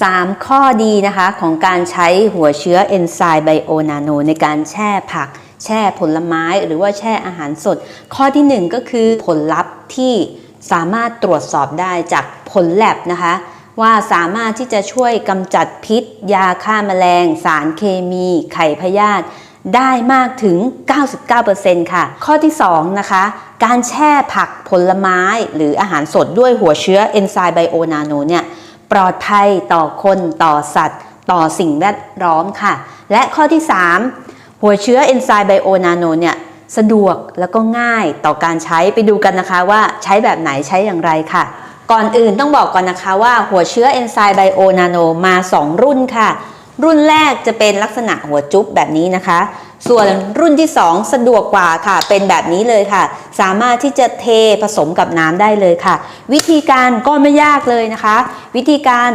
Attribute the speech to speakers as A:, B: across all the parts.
A: 3 ข้อดีนะคะของการใช้หัวเชื้อเอนไซม์ไบโอนาโนในการแช่ผัก แช่ผลไม้หรือว่าแช่อาหารสด ข้อทีหนึ่1 ก็คือผลลัพธ์ที่สามารถตรวจสอบได้จากผลแลบนะคะ ว่าสามารถที่จะช่วยกำจัดพิษ ยาฆ่าแมลง สารเคมี ไข่พยาธิได้มากถึง 99%ค่ะ ข้อที่ 2 นะคะ การแช่ผักผลไม้หรืออาหารสดด้วยหัวเชื้อเอนไซม์ไบโอนาโนเนี่ย ปลอดภัยต่อคนต่อสัตว์ ต่อสิ่งแวดล้อมค่ะ และข้อที่ 3 หัวเชื้อเอนไซม์ไบโอนาโนเนี่ยสะดวกแล้วก็ง่ายต่อการใช้ไปดูกันนะคะว่าใช้แบบไหนใช้อย่างไรค่ะ ก่อนอื่นต้องบอกก่อนนะคะว่าหัวเชื้อเอนไซม์ไบโอนาโนมา 2 รุ่นค่ะ รุ่นแรกจะเป็นลักษณะหัวจุ๊บแบบนี้นะคะ ส่วนรุ่นที่ 2 สะดวกกว่าค่ะ เป็นแบบนี้เลยค่ะ สามารถที่จะเทผสมกับน้ำได้เลยค่ะ วิธีการก็ไม่ยากเลยนะคะ วิธีการ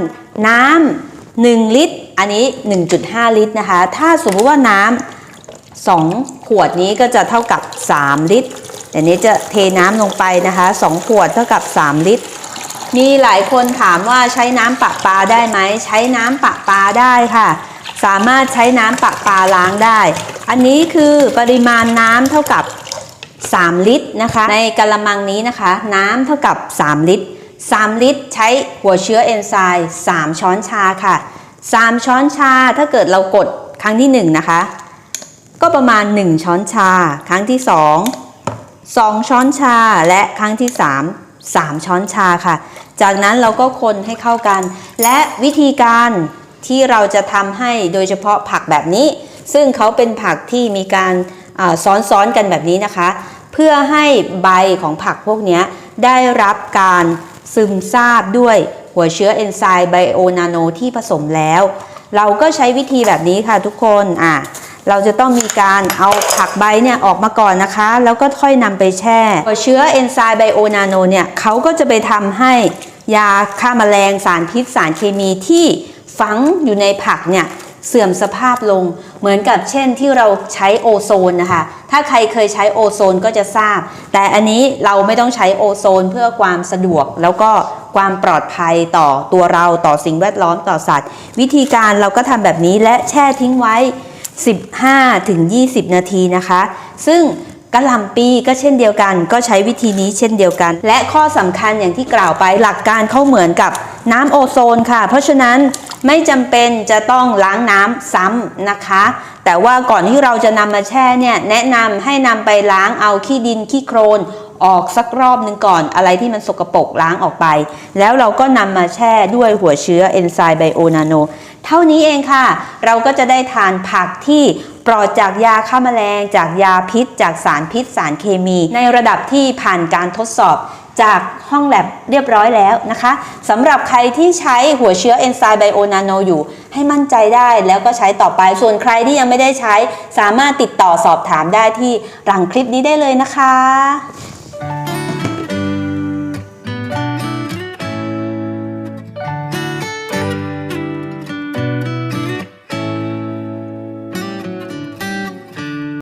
A: น้ำ1ลิตร อันนี้ 1.5 ลิตรนะคะ ถ้าสมมติว่าน้ำ2ขวดนี้ก็จะเท่ากับ 3 ลิตรอันนี้จะเทน้ำลงไปนะคะ 2 ขวดเท่ากับ 3 ลิตรมีหลายคนถามว่าใช้น้ำปะปาได้ไหม ใช้น้ำปะปาได้ค่ะ สามารถใช้น้ำปะปาล้างได้ อันนี้คือปริมาณน้ำเท่ากับ 3 ลิตรนะคะ ในกระมังนี้นะคะ น้ำเท่ากับ 3 ลิตร 3 ลิตรใช้หัวเชื้อเอนไซม์3 ช้อนชาค่ะ 3 ช้อนชาถ้าเกิดเรากดครั้งที่ 1 นะคะ ก็ประมาณ 1 ช้อนชา ครั้งที่ 2 2 ช้อนชาและครั้งที่ 3 3 ช้อนชาค่ะ จากนั้นเราก็คนให้เข้ากัน และวิธีการที่เราจะทำให้โดยเฉพาะผักแบบนี้ ซึ่งเขาเป็นผักที่มีการซ้อนๆกันแบบนี้นะคะ เพื่อให้ใบของผักพวกนี้ได้รับการซึมซาบด้วยหัวเชื้อเอนไซม์ไบโอนาโนที่ผสมแล้ว เราก็ใช้วิธีแบบนี้ค่ะทุกคนอะเราจะต้องมีการเอาผักใบเนี่ยออกมาก่อนนะคะ แล้วก็ค่อยนำไปแช่หัวเชื้อเอนไซม์ไบโอนาโนเนี่ยเขาก็จะไปทำให้ยาฆ่าแมลงสารพิษสารเคมีที่ฝังอยู่ในผักเนี่ยเสื่อมสภาพลง เหมือนกับเช่นที่เราใช้โอโซนนะคะ ถ้าใครเคยใช้โอโซนก็จะทราบ แต่อันนี้เราไม่ต้องใช้โอโซนเพื่อความสะดวก แล้วก็ความปลอดภัยต่อตัวเราต่อสิ่งแวดล้อมต่อสัตว์ วิธีการเราก็ทำแบบนี้และแช่ทิ้งไว้ 15ถึง20 นาทีนะคะ ซึ่งกะหล่ำปีก็เช่นเดียวกัน ก็ใช้วิธีนี้เช่นเดียวกัน และข้อสำคัญอย่างที่กล่าวไปหลักการเขาเหมือนกับน้ำโอโซนค่ะ เพราะฉะนั้น ไม่จำเป็นจะต้องล้างน้ำซ้ำนะคะ แต่ว่าก่อนที่เราจะนำมาแช่เนี่ยแนะนำให้นำไปล้างเอาขี้ดินขี้โครนออกสักรอบหนึ่งก่อนอะไรที่มันสกปรกล้างออกไป แล้วเราก็นำมาแช่ด้วยหัวเชื้อเอนไซม์ไบโอนาโน เท่านี้เองค่ะ เราก็จะได้ทานผักที่ปลอดจากยาฆ่าแมลง จากยาพิษ จากสารพิษสารเคมี ในระดับที่ผ่านการทดสอบ จากห้องแลบเรียบร้อยแล้วนะคะสำหรับใครที่ใช้หัวเชื้อเอนไซม์ไบโอนาโนอยู่ ให้มั่นใจได้แล้วก็ใช้ต่อไป ส่วนใครที่ยังไม่ได้ใช้ สามารถติดต่อสอบถามได้ที่หลังคลิปนี้ได้เลยนะคะ